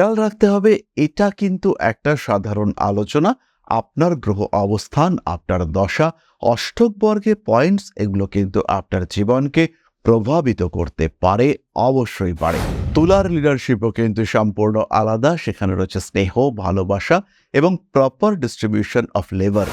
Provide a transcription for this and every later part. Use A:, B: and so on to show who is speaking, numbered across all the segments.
A: খেয়াল রাখতে হবে, এটা কিন্তু একটা সাধারণ আলোচনা। আপনার গ্রহ অবস্থান, আপনার দশা, অষ্টক বর্গের পয়েন্টস এগুলো কিন্তু আপনার জীবনকে প্রভাবিত করতে পারে, অবশ্যই পারে। তুলার লিডারশিপও কিন্তু সম্পূর্ণ আলাদা, সেখানে রয়েছে স্নেহ, ভালোবাসা এবং প্রপার ডিস্ট্রিবিউশন অফ লেবার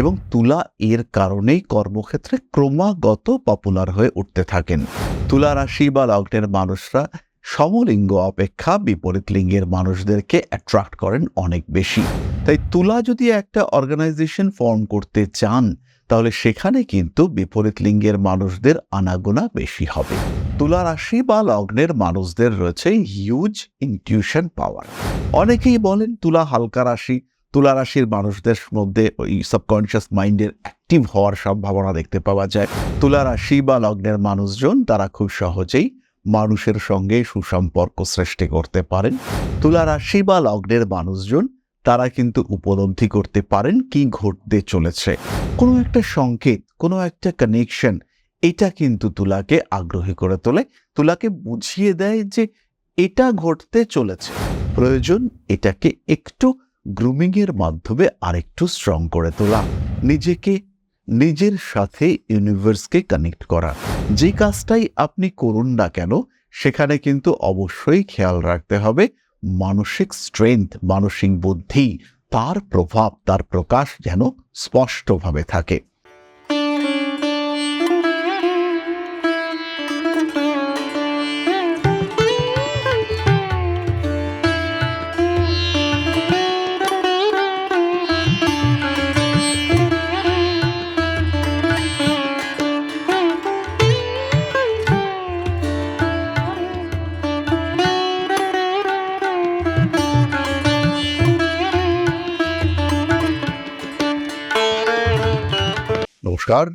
A: এবং তুলা এর কারণেই কর্মক্ষেত্রে ক্রমাগত পপুলার হয়ে উঠতে থাকেন। তুলা রাশি বা লগ্নের মানুষরা সমলিঙ্গ অপেক্ষা বিপরীত লিঙ্গের মানুষদেরকে অ্যাট্রাক্ট করেন অনেক বেশি। তাই তুলা যদি একটা অর্গানাইজেশন ফর্ম করতে চান, তাহলে সেখানে কিন্তু বিপরীত লিঙ্গের মানুষদের আনাগোনা বেশি হবে। তুলা রাশি বা লগ্নের মানুষদের রয়েছে হিউজ ইনটিউশন পাওয়ার অনেকেই বলেন তুলা হালকা রাশি। তুলা রাশির মানুষদের মধ্যে ওই সাবকনশিয়াস মাইন্ডের অ্যাক্টিভ হওয়ার সম্ভাবনা দেখতে পাওয়া যায়। তুলা রাশি বা লগ্নের মানুষজন, তারা খুব সহজেই মানুষের সঙ্গে সুসম্পর্ক সৃষ্টি করতে পারেন। তুলা রাশি বা লগ্নের মানুষজন, তারা কিন্তু উপলব্ধি করতে পারেন কি ঘটতে চলেছে। কোনো একটা সংকেত, কোনো একটা কানেকশন এটা কিন্তু তুলাকে আগ্রহী করে তোলে, তুলাকে বুঝিয়ে দেয় যে এটা ঘটতে চলেছে। প্রয়োজন এটাকে একটু গ্রুমিংয়ের মাধ্যমে আরেকটু স্ট্রং করে তোলা, নিজেকে নিজের সাথে ইউনিভার্সকে কানেক্ট করা। যে কাজটাই আপনি করুন না কেন, সেখানে কিন্তু অবশ্যই খেয়াল রাখতে হবে মানসিক স্ট্রেংথ মানসিক বুদ্ধি, তার প্রভাব, তার প্রকাশ যেন স্পষ্টভাবে থাকে। নমস্কার।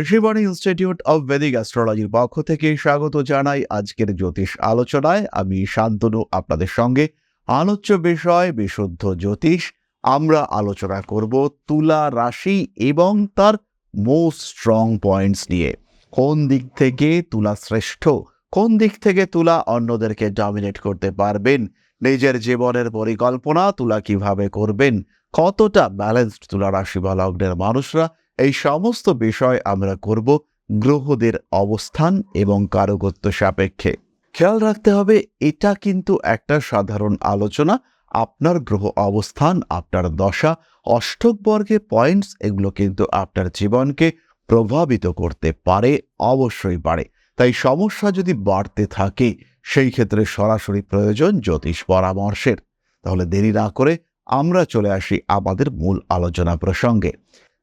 A: ঋষিবাণী ইনস্টিটিউট অব বেদিক অ্যাস্ট্রোলজির পক্ষ থেকে স্বাগত জানাই আজকের জ্যোতিষ আলোচনায়। আমি শান্তনু, আপনাদের সঙ্গে আলোচ্য বিষয়, বিশুদ্ধ জ্যোতিষ। আমরা আলোচনা করব তুলা রাশি এবং তার মোস্ট স্ট্রং পয়েন্টস নিয়ে। কোন দিক থেকে তুলা শ্রেষ্ঠ? কোন দিক থেকে তুলা অন্যদেরকে ডমিনেট করতে পারবেন? নিজের জীবনের পরিকল্পনা তুলা কীভাবে করবেন? কতটা ব্যালেন্সড তুলা রাশি বা লগ্নের মানুষরা এই সমস্ত বিষয় আমরা করব গ্রহদের অবস্থান এবং কারকত্ব সাপেক্ষে। খেয়াল রাখতে হবে, এটা কিন্তু একটা সাধারণ আলোচনা। আপনার গ্রহ অবস্থান, আপনার দশা, অষ্টক বর্গের পয়েন্টস এগুলো কিন্তু আপনার জীবনকে প্রভাবিত করতে পারে, অবশ্যই পারে। তাই সমস্যা যদি বাড়তে থাকে, সেই ক্ষেত্রে সরাসরি প্রয়োজন জ্যোতিষ পরামর্শের। তাহলে দেরি না করে আমরা চলে আসি আমাদের মূল আলোচনা প্রসঙ্গে।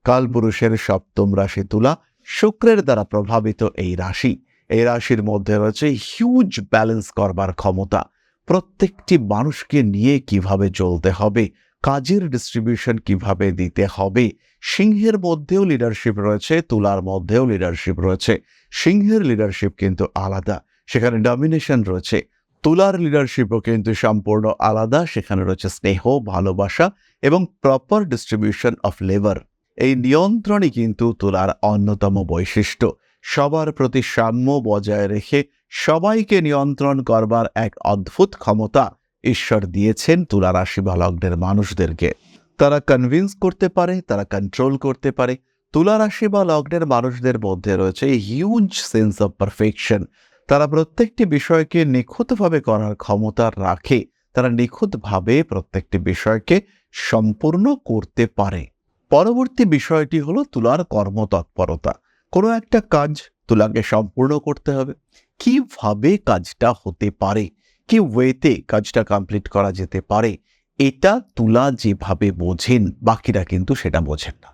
A: কালপুরুষের সপ্তম রাশি তুলা শুক্রের দ্বারা প্রভাবিত এই রাশি। এই রাশির মধ্যে রয়েছে হিউজ ব্যালেন্স করবার ক্ষমতা। প্রত্যেকটি মানুষকে নিয়ে কীভাবে চলতে হবে, কাজের ডিস্ট্রিবিউশন কীভাবে দিতে হবে, সিংহের মধ্যেও লিডারশিপ রয়েছে, তুলার মধ্যেও লিডারশিপ রয়েছে। সিংহের লিডারশিপ কিন্তু আলাদা, সেখানে ডমিনেশন রয়েছে। তুলার লিডারশিপও কিন্তু সম্পূর্ণ আলাদা, সেখানে রয়েছে স্নেহ, ভালোবাসা এবং প্রপার ডিস্ট্রিবিউশন অফ লেবার এই নিয়ন্ত্রণই কিন্তু তুলার অন্যতম বৈশিষ্ট্য। সবার প্রতি সাম্য বজায় রেখে সবাইকে নিয়ন্ত্রণ করবার এক অদ্ভুত ক্ষমতা ঈশ্বর দিয়েছেন তুলা রাশি বা লগ্নের মানুষদেরকে। তারা কনভিন্স করতে পারে, তারা কন্ট্রোল করতে পারে। তুলা রাশি বা লগ্নের মানুষদের মধ্যে রয়েছে হিউজ সেন্স অফ পারফেকশন তারা প্রত্যেকটি বিষয়কে নিখুঁতভাবে করার ক্ষমতা রাখে। তারা নিখুঁতভাবে প্রত্যেকটি বিষয়কে সম্পূর্ণ করতে পারে। পরবর্তী বিষয়টি হলো তুলার কর্মতৎপরতা। কোনো একটা কাজ তুলাকে সম্পূর্ণ করতে হবে। কীভাবে কাজটা হতে পারে? কি ওয়েতে কাজটা কমপ্লিট করা যেতে পারে? এটা তুলা যেভাবে বোঝেন, বাকিরা কিন্তু সেটা বোঝেন না।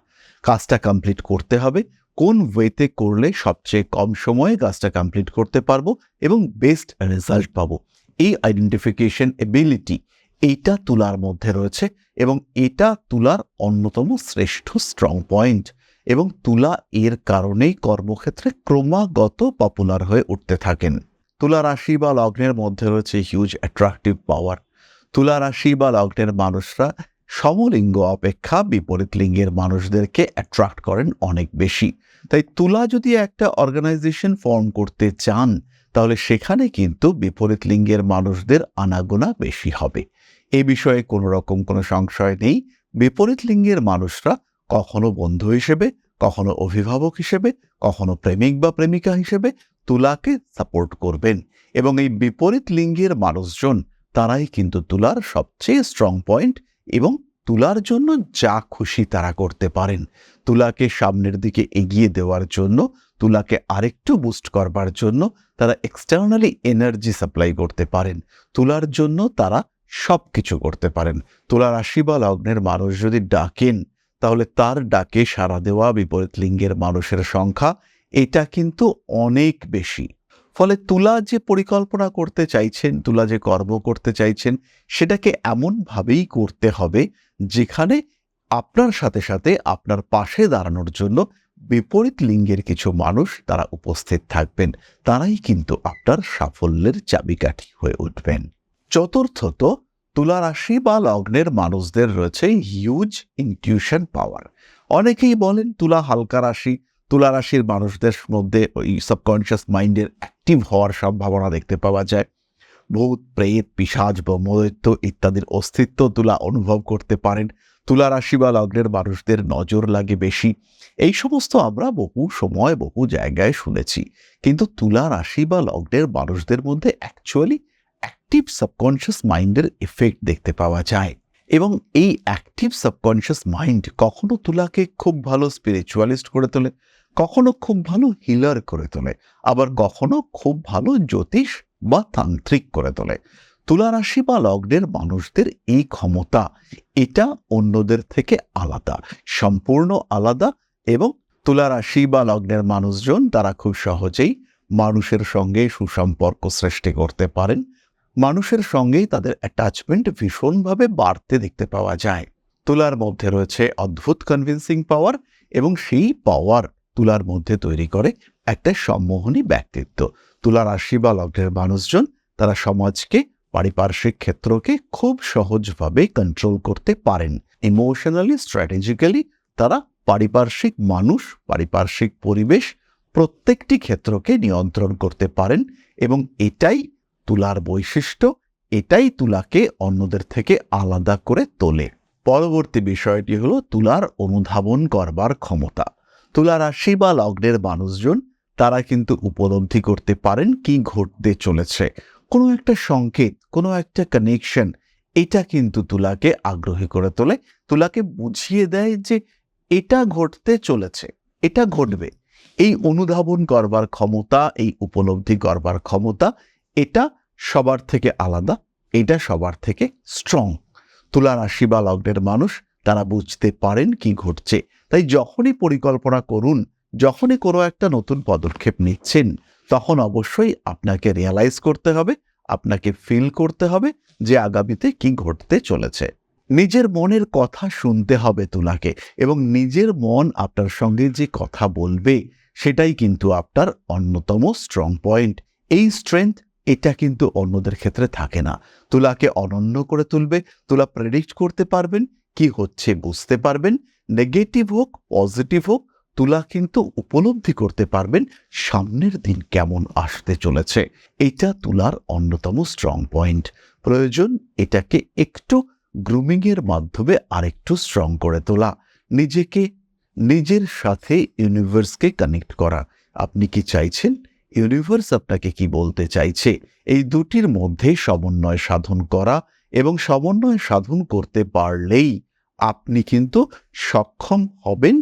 A: কাজটা কমপ্লিট করতে হবে। কোন ওয়েতে করলে সবচেয়ে কম সময়ে কাজটা কমপ্লিট করতে পারব এবং বেস্ট রেজাল্ট পাবো? এই আইডেন্টিফিকেশন এবিলিটি এইটা তুলার মধ্যে রয়েছে এবং এটা তুলার অন্যতম শ্রেষ্ঠ স্ট্রং পয়েন্ট এবং তুলা এর কারণেই কর্মক্ষেত্রে ক্রমাগত পপুলার হয়ে উঠতে থাকেন। তুলা রাশি বা লগ্নের মধ্যে রয়েছে হিউজ অ্যাট্রাকটিভ পাওয়ার তুলা রাশি বা লগ্নের মানুষরা সমলিঙ্গ অপেক্ষা বিপরীত লিঙ্গের মানুষদেরকে অ্যাট্রাক্ট করেন অনেক বেশি। তাই তুলা যদি একটা অর্গানাইজেশন ফর্ম করতে চান, তাহলে সেখানে কিন্তু বিপরীত লিঙ্গের মানুষদের আনাগোনা বেশি হবে। এ বিষয়ে কোনো রকম কোনো সংশয় নেই। বিপরীত লিঙ্গের মানুষরা কখনো বন্ধু হিসেবে, কখনো অভিভাবক হিসেবে, কখনো প্রেমিক বা প্রেমিকা হিসেবে তুলাকে সাপোর্ট করবেন এবং এই বিপরীত লিঙ্গের মানুষজন, তারাই কিন্তু তুলার সবচেয়ে স্ট্রং পয়েন্ট এবং তুলার জন্য যা খুশি তারা করতে পারেন। তুলাকে সামনের দিকে এগিয়ে দেওয়ার জন্য, তুলাকে আরেকটু বুস্ট করবার জন্য তারা এক্সটার্নালি এনার্জি সাপ্লাই করতে পারেন। তুলার জন্য তারা সব কিছু করতে পারেন। তুলার রাশি বা লগ্নের মানুষ যদি ডাকেন, তাহলে তার ডাকে সাড়া দেওয়া বিপরীত লিঙ্গের মানুষের সংখ্যা, এটা কিন্তু অনেক বেশি। ফলে তুলা যে পরিকল্পনা করতে চাইছেন, তুলা যে কর্ম করতে চাইছেন, সেটাকে এমনভাবেই করতে হবে, যেখানে আপনার সাথে সাথে আপনার পাশে দাঁড়ানোর জন্য বিপরীত লিঙ্গের কিছু মানুষ তারা উপস্থিত থাকবেন। তারাই কিন্তু আপনার সাফল্যের চাবিকাঠি হয়ে উঠবেন। চতুর্থত তুলা রাশি বা লগ্নের মানুষদের রয়েছে হিউজ ইনটিউশন পাওয়ার অনেকেই বলেন তুলা হালকা রাশি তুলা রাশির মানুষদের মধ্যে ওই সাবকনশিয়াস মাইন্ডের অ্যাক্টিভ হওয়ার সম্ভাবনা দেখতে পাওয়া যায়। ভূত, প্রেত, পিসাজ, ব্রহ্মদৈত্য ইত্যাদির অস্তিত্ব তুলা অনুভব করতে পারেন। তুলা রাশি বা লগ্নের মানুষদের নজর লাগে বেশি। এই সমস্ত আমরা বহু সময় বহু জায়গায় শুনেছি। কিন্তু তুলা রাশি বা লগ্নের মানুষদের মধ্যে অ্যাকচুয়ালি অ্যাক্টিভ সাবকনশিয়াস মাইন্ডের এফেক্ট দেখতে পাওয়া যায়। এবং এই অ্যাক্টিভ সাবকনশিয়াস মাইন্ড কখনো তুলাকে খুব ভালো স্পিরিচুয়ালিস্ট করে তোলে, কখনো খুব ভালো হিলার করে তোলে, আবার কখনো খুব ভালো জ্যোতিষ বা তান্ত্রিক করে তোলে। তুলা রাশি বা লগ্নের মানুষদের এই ক্ষমতা, এটা অন্যদের থেকে আলাদা, সম্পূর্ণ আলাদা এবং তুলা রাশি বা লগ্নের মানুষজন তারা খুব সহজেই মানুষের সঙ্গে সুসম্পর্ক সৃষ্টি করতে পারেন। মানুষের সঙ্গেই তাদের অ্যাটাচমেন্ট ভীষণভাবে বাড়তে দেখতে পাওয়া যায়। তুলার মধ্যে রয়েছে অদ্ভুত কনভিন্সিং পাওয়ার এবং সেই পাওয়ার তুলার মধ্যে তৈরি করে একটা সম্মোহনী ব্যক্তিত্ব। তুলা রাশি বা লগ্নের মানুষজন তারা সমাজকে, পারিপার্শ্বিক ক্ষেত্রকে খুব সহজভাবে কন্ট্রোল করতে পারেন। ইমোশনালি স্ট্র্যাটেজিক্যালি তারা পারিপার্শ্বিক মানুষ, পারিপার্শ্বিক পরিবেশ প্রত্যেকটি ক্ষেত্রকে নিয়ন্ত্রণ করতে পারেন এবং এটাই তুলার বৈশিষ্ট্য, এটাই তুলাকে অন্যদের থেকে আলাদা করে তোলে। পরবর্তী বিষয়টি হলো তুলার অনুধাবন করবার ক্ষমতা। তুলা রাশি বা লগ্নের মানুষজন, তারা কিন্তু উপলব্ধি করতে পারেন কি ঘটতে চলেছে। কোনো একটা সংকেত, কোনো একটা কানেকশন এটা কিন্তু তুলাকে আগ্রহী করে তোলে। তুলাকে বুঝিয়ে দেয় যে এটা ঘটতে চলেছে, এটা ঘটবে। এই অনুধাবন করবার ক্ষমতা, এই উপলব্ধি করবার ক্ষমতা এটা সবার থেকে আলাদা, এটা সবার থেকে স্ট্রং তুলা রাশি বা লগ্নের মানুষ, তারা বুঝতে পারেন কি ঘটছে। তাই যখনই পরিকল্পনা করুন, যখনই কোনো একটা নতুন পদক্ষেপ নিচ্ছেন, তখন অবশ্যই আপনাকে রিয়ালাইজ করতে হবে, আপনাকে ফিল করতে হবে যে আগামীতে কি ঘটতে চলেছে। নিজের মনের কথা শুনতে হবে তুলাকে এবং নিজের মন আপনার সঙ্গে যে কথা বলবে, সেটাই কিন্তু আপনার অন্যতম স্ট্রং পয়েন্ট এই স্ট্রেংথ এটা কিন্তু অন্যদের ক্ষেত্রে থাকে না। তুলাকে অনন্য করে তুলবে, তুলা প্রেডিক্ট করতে পারবেন, কি হচ্ছে বুঝতে পারবেন নেগেটিভ হোক পজিটিভ হোক, তুলা কিন্তু উপলব্ধি করতে পারবেন সামনের দিন কেমন আসতে চলেছে। এটা তুলার অন্যতম স্ট্রং পয়েন্ট প্রয়োজন এটাকে একটু গ্রুমিংয়ের মাধ্যমে আরেকটু স্ট্রং করে তোলা। নিজেকে, নিজের সাথে ইউনিভার্সকে কানেক্ট করা। আপনি কি চাইছেন? ইউনিভার্স আপনাকে কি বলতে চাইছে? এই দুটির মধ্যে সমন্বয় সাধন করা এবং সমন্বয় সাধন করতে পারলেই আপনি কিন্তু সক্ষম হবেন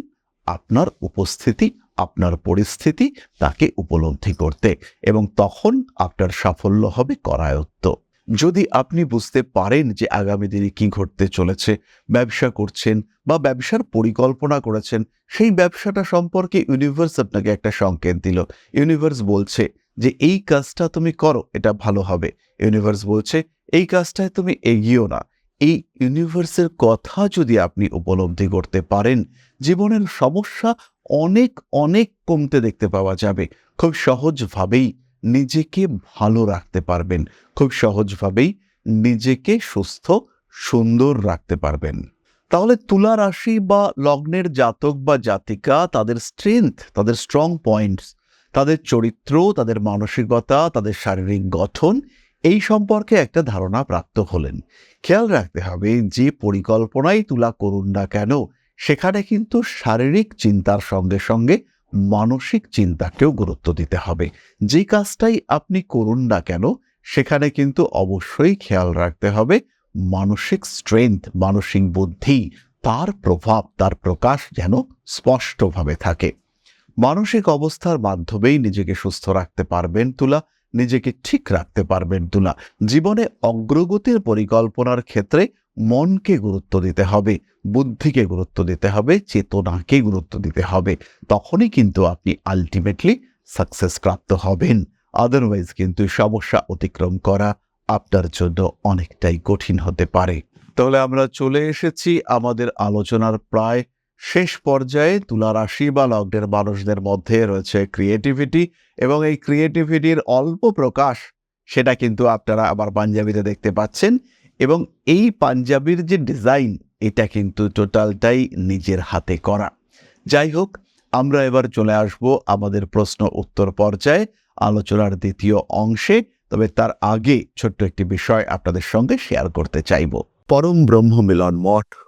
A: আপনার উপস্থিতি, আপনার পরিস্থিতি তাকে উপলব্ধি করতে এবং তখন আপনার সাফল্য হবে করায়ত্ত। যদি আপনি বুঝতে পারেন যে আগামী দিনে কি ঘটতে চলেছে, ব্যবসা করছেন বা ব্যবসার পরিকল্পনা করেছেন, সেই ব্যবসাটা সম্পর্কে ইউনিভার্স আপনাকে একটা সংকেত দিল। ইউনিভার্স বলছে যে এই কাজটা তুমি করো, এটা ভালো হবে। ইউনিভার্স বলছে এই কাজটায় তুমি এগিয়েও না। এই ইউনিভার্সের কথা যদি আপনি উপলব্ধি করতে পারেন, জীবনের সমস্যা অনেক অনেক কমতে দেখতে পাওয়া যাবে। খুব সহজভাবেই নিজেকে ভালো রাখতে পারবেন। খুব সহজভাবেই নিজেকে সুস্থ, সুন্দর রাখতে পারবেন। তাহলে তুলা রাশি বা লগ্নের জাতক বা জাতিকা, তাদের স্ট্রেংথ তাদের স্ট্রং পয়েন্টস তাদের চরিত্র, তাদের মানসিকতা, তাদের শারীরিক গঠন, এই সম্পর্কে একটা ধারণা প্রাপ্ত হলেন। খেয়াল রাখতে হবে যে পরিকল্পনাই তুলা করুন না কেন, সেখানে কিন্তু শারীরিক চিন্তার সঙ্গে সঙ্গে মানসিক চিন্তাকেও গুরুত্ব দিতে হবে। যে কাজটাই আপনি করুন না কেন, সেখানে কিন্তু অবশ্যই খেয়াল রাখতে হবে মানসিক স্ট্রেংথ মানসিক বুদ্ধি, তার প্রভাব, তার প্রকাশ যেন স্পষ্টভাবে থাকে। মানসিক অবস্থার মাধ্যমেই নিজেকে সুস্থ রাখতে পারবেন তুলা, নিজেকে ঠিক রাখতে পারবেন তুলা। জীবনে অগ্রগতির পরিকল্পনার ক্ষেত্রে মনকে গুরুত্ব দিতে হবে। বুদ্ধিকে গুরুত্ব দিতে হবে, চেতনাকে গুরুত্ব দিতে হবে। তখনই কিন্তু আপনি আলটিমেটলি সাকসেস প্রাপ্ত হবেন। আদারওয়াইজ কিন্তু সমস্যা অতিক্রম করা আপনার জন্য অনেকটাই কঠিন হতে পারে। তাহলে আমরা চলে এসেছি আমাদের আলোচনার প্রায় শেষ পর্যায়ে। তুলা রাশি বা লগ্নের মানুষদের মধ্যে রয়েছে ক্রিয়েটিভিটি এবং এই ক্রিয়েটিভিটির অল্প প্রকাশ সেটা কিন্তু আপনারা আবার পাঞ্জাবিতে দেখতে পাচ্ছেন এবং এই পাঞ্জাবির যে ডিজাইন এটা কিন্তু টোটালটাই নিজের হাতে করা। যাই হোক, আমরা এবার চলে আসব আমাদের প্রশ্ন উত্তর পর্যায়ে, আলোচনার দ্বিতীয় অংশে। তবে তার আগে ছোট্ট একটি বিষয় আপনাদের সঙ্গে শেয়ার করতে চাইব। পরম ব্রহ্ম মিলন মঠ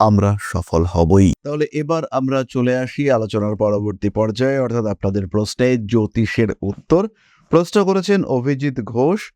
A: আমরা সফল হবই। তাহলে এবার আমরা চলে আসি আলোচনার পরবর্তী পর্যায়ে, অর্থাৎ আপনাদের প্রশ্নে জ্যোতিষের উত্তর। প্রশ্ন করেছেন অভিজিৎ ঘোষ,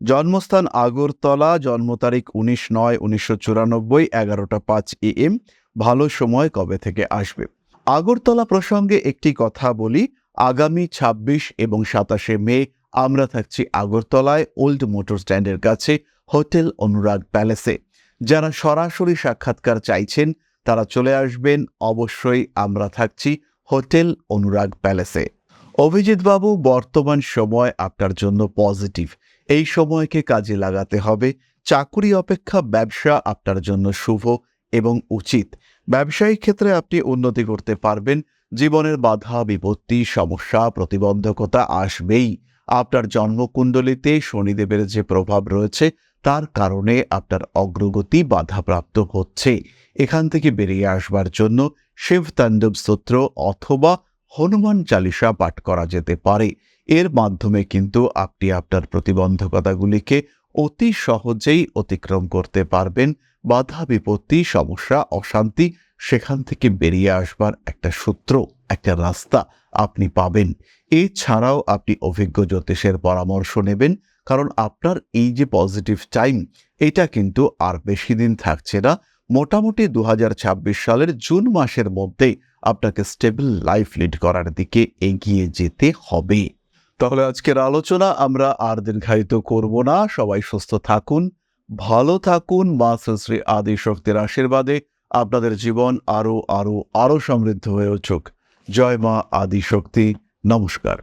A: জন্মস্থান আগরতলা, জন্ম তারিখ উনিশ নয়, উনিশশো চুরানব্বই, এগারোটা পাঁচ এ এম। ভালো সময় কবে থেকে আসবে? আগরতলা প্রসঙ্গে একটি কথা বলি, আগামী ২৬ এবং সাতাশে মে আমরা থাকছি আগরতলায়, ওল্ড মোটর স্ট্যান্ডের কাছে, হোটেল অনুরাগ প্যালেসে। যারা সরাসরি সাক্ষাৎকার চাইছেন, তারা চলে আসবেন। অবশ্যই আমরা থাকছি হোটেল অনুরাগ প্যালেসে। অভিজিৎ বাবু, বর্তমান সময় আপনার জন্য পজিটিভ। এই সময়কে কাজে লাগাতে হবে। চাকুরি অপেক্ষা ব্যবসা আপনার জন্য শুভ এবং উচিত। ব্যবসায়িক ক্ষেত্রে আপনি উন্নতি করতে পারবেন। জীবনের বাধা, বিপত্তি, সমস্যা, প্রতিবন্ধকতা আসবেই। আপনার জন্মকুণ্ডলিতে শনিদেবের যে প্রভাব রয়েছে তার কারণে আপনার অগ্রগতি বাধাপ্রাপ্ত হচ্ছে। এখান থেকে বেরিয়ে আসবার জন্য শিব তাণ্ডব স্তোত্র অথবা হনুমান চালিসা পাঠ করা যেতে পারে। এর মাধ্যমে কিন্তু আপনি আপনার প্রতিবন্ধকতাগুলিকে অতি সহজেই অতিক্রম করতে পারবেন। বাধা, বিপত্তি, সমস্যা, অশান্তি, সেখান থেকে বেরিয়ে আসবার একটা সূত্র, একটা রাস্তা আপনি পাবেন। এছাড়াও আপনি অভিজ্ঞ জ্যোতিষের পরামর্শ নেবেন। কারণ আপনার এই যে পজিটিভ টাইম এটা কিন্তু আর বেশি দিন থাকছে না। মোটামুটি দু হাজার ছাব্বিশ সালের জুন মাসের মধ্যেই আপনাকে স্টেবল লাইফ লিড করার দিকে এগিয়ে যেতে হবে। তাহলে আজকের আলোচনা আমরা আর দীর্ঘায়িত করব না। সবাই সুস্থ থাকুন, ভালো থাকুন। মা শ্রী আদি শক্তির আশীর্বাদে আপনাদের জীবন আরও আরও আরও সমৃদ্ধ হয়ে উঠুক। জয় মা আদি শক্তি নমস্কার।